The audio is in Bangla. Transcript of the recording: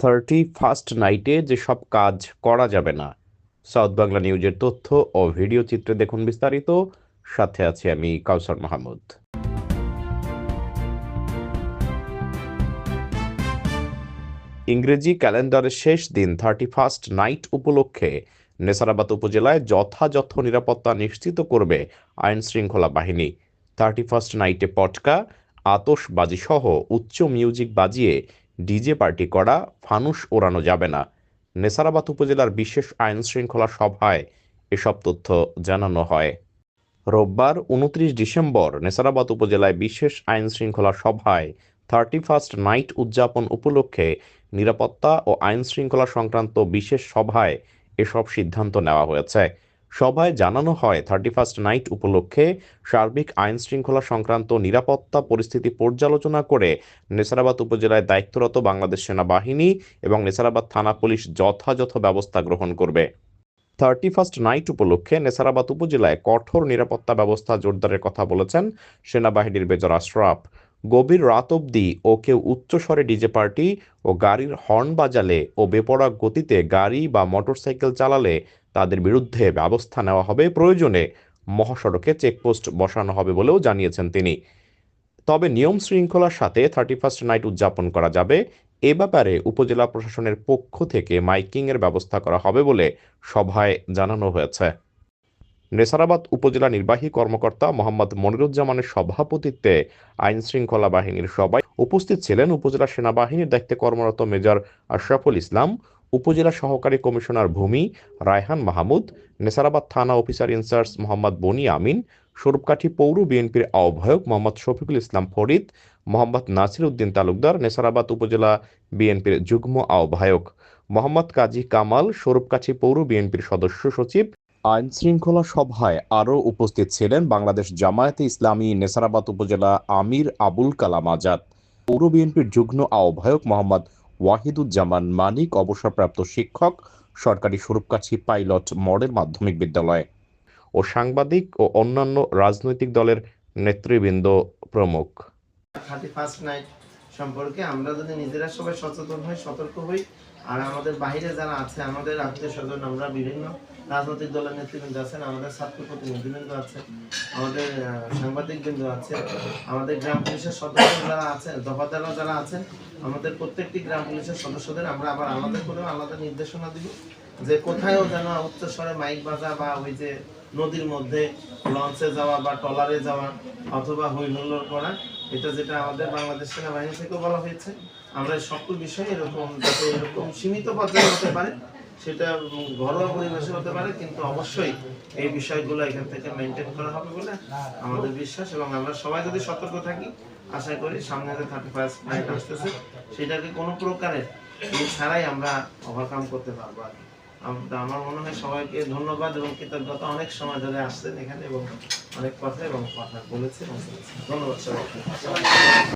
থার্টি ফার্স্ট নাইটে যেসব কাজ করা যাবে না। সাউথ বাংলা নিউজের তথ্য ও ভিডিও চিত্রে দেখুন বিস্তারিত। সাথে আছি আমি কাউসার মাহমুদ। ইংরেজি ক্যালেন্ডারের শেষ দিন থার্টি ফার্স্ট নাইট উপলক্ষে নেসারাবাদ উপজেলায় যথাযথ নিরাপত্তা নিশ্চিত করবে আইন শৃঙ্খলা বাহিনী। থার্টি ফার্স্ট নাইটে পটকা, আতশবাজি সহ উচ্চ মিউজিক বাজিয়ে ডিজে পার্টি করা, ফানুস ওড়ানো যাবে না। নেসারাবাদ উপজেলার বিশেষ আইন শৃঙ্খলা সভায় এসব তথ্য জানানো হয়। রোববার উনত্রিশ ডিসেম্বর নেসারাবাদ উপজেলায় বিশেষ আইন শৃঙ্খলা সভায় থার্টি ফার্স্ট নাইট উদযাপন উপলক্ষে নিরাপত্তা ও আইন শৃঙ্খলা সংক্রান্ত বিশেষ সভায় এসব সিদ্ধান্ত নেওয়া হয়েছে। সভায় জানানো হয়, থার্টি ফার্স্ট নাইট উপলক্ষে সার্বিক আইন শৃঙ্খলা সংক্রান্ত নিরাপত্তা পরিস্থিতি পর্যালোচনা করে নেসারাবাদ উপজেলায় দায়িত্বরত বাংলাদেশ সেনাবাহিনী এবং নেসারাবাদ থানা পুলিশ যথাযথ ব্যবস্থা গ্রহণ করবে। থার্টি ফার্স্ট নাইট উপলক্ষে নেসারাবাদ উপজেলায় কঠোর নিরাপত্তা ব্যবস্থা জোরদারের কথা বলেছেন সেনাবাহিনীর মেজর আশরাফ। গভীর রাত অবধি ও কেউ উচ্চস্বরে ডিজে পার্টি ও গাড়ির হর্ন বাজালে ও বেপরোয়া গতিতে গাড়ি বা মোটরসাইকেল চালালে তাদের বিরুদ্ধে ব্যবস্থা নেওয়া হবে। প্রয়োজনে মহাসড়কে চেকপোস্ট বসানো হবে বলেও জানিয়েছেন তিনি। তবে নিয়ম শৃঙ্খলার সাথে থার্টি ফার্স্ট নাইট উদযাপন করা যাবে। এ ব্যাপারে উপজেলা প্রশাসনের পক্ষ থেকে মাইকিংয়ের ব্যবস্থা করা হবে বলে সভায় জানানো হয়েছে। নেসারাবাদ উপজেলা নির্বাহী কর্মকর্তা মোহাম্মদ মনিরুজ্জামানের সভাপতিত্বে আইন শৃঙ্খলা বাহিনীর সবাই উপস্থিত ছিলেন উপজেলা সেনাবাহিনীর দায়িত্বে কর্মরত মেজর আশরাফুল ইসলাম উপজেলা সহকারী কমিশনার ভূমি রায়হান মাহমুদ, নেসারাবাদ থানা অফিসার ইনচার্জ মোহাম্মদ বনি আমিন, স্বরূপকাঠি পৌর বিএনপির আহ্বায়ক মোহাম্মদ শফিকুল ইসলাম ফরিদ, মোহাম্মদ নাসির উদ্দিন তালুকদার, নেসারাবাদ উপজেলা বিএনপির যুগ্ম আহ্বায়ক মোহাম্মদ কাজী কামাল, স্বরূপকাঠি পৌর বিএনপির সদস্য সচিব। আইন শৃঙ্খলা সভায় আরও উপস্থিত ছিলেন বাংলাদেশ জামায়াতে ইসলামী নেসারাবাদ উপজেলা আমির আবুল কালাম আজাদ। পৌর বিএনপির যুগ্ম আহ্বায়ক মোহাম্মদ ওয়াহিদুজ্জামান মানিক, অবসরপ্রাপ্ত শিক্ষক, সরকারি স্বরূপকাছি পাইলট, মডেল মাধ্যমিক বিদ্যালয়। ও সাংবাদিক ও অন্যান্য রাজনৈতিক দলের নেতৃবৃন্দ প্রমুখ। সম্পর্কে আমরা যদি নিজেরা সবাই সচেতন হই, সতর্ক হই, আর আমাদের বাইরে যারা আছে, আমাদের আত্মীয় স্বজন, আমরা বিভিন্ন রাজনৈতিক দলের নেতৃবৃন্দ আছেন, আমাদের ছাত্র প্রতিনিধিবৃন্দ আছে, আমাদের সাংবাদিকবৃন্দ আছে, আমাদের গ্রাম পুলিশের সদস্য যারা আছেন দফাদাররা যারা আছেন, আমাদের প্রত্যেকটি গ্রাম পুলিশের সদস্যদের আমরা আবার আলাদা করে আলাদা নির্দেশনা দিব যে কোথায়ও যেন উচ্চস্বরে মাইক বাজা বা ওই যে নদীর মধ্যে লঞ্চে যাওয়া বা টলারে যাওয়া অথবা হই হুল্লোড় করা এটা যেটা আমাদের বাংলাদেশ সেনাবাহিনী থেকে বলা হয়েছে আমরা সকল বিষয়ে এরকম, যাতে এরকম সীমিত পর্যায়ে হতে পারে, সেটা ঘরোয়া পরিবেশে হতে পারে, কিন্তু অবশ্যই এই বিষয়গুলো এখান থেকে মেনটেন করা হবে বলে আমাদের বিশ্বাস, এবং আমরা সবাই যদি সতর্ক থাকি, আশা করি সামনে যে থার্টি ফার্স্ট নাইট আসতেছে, সেটাকে কোনো প্রকারের ছাড়াই আমরা ওভারকাম করতে পারব আর কি। আম- আমার মনে হয় সবাইকে ধন্যবাদ এবং কৃতজ্ঞতা। অনেক সময় ধরে আসছেন এখানে এবং অনেক কথা এবং কথা বলেছে এবং ধন্যবাদ সবাইকে।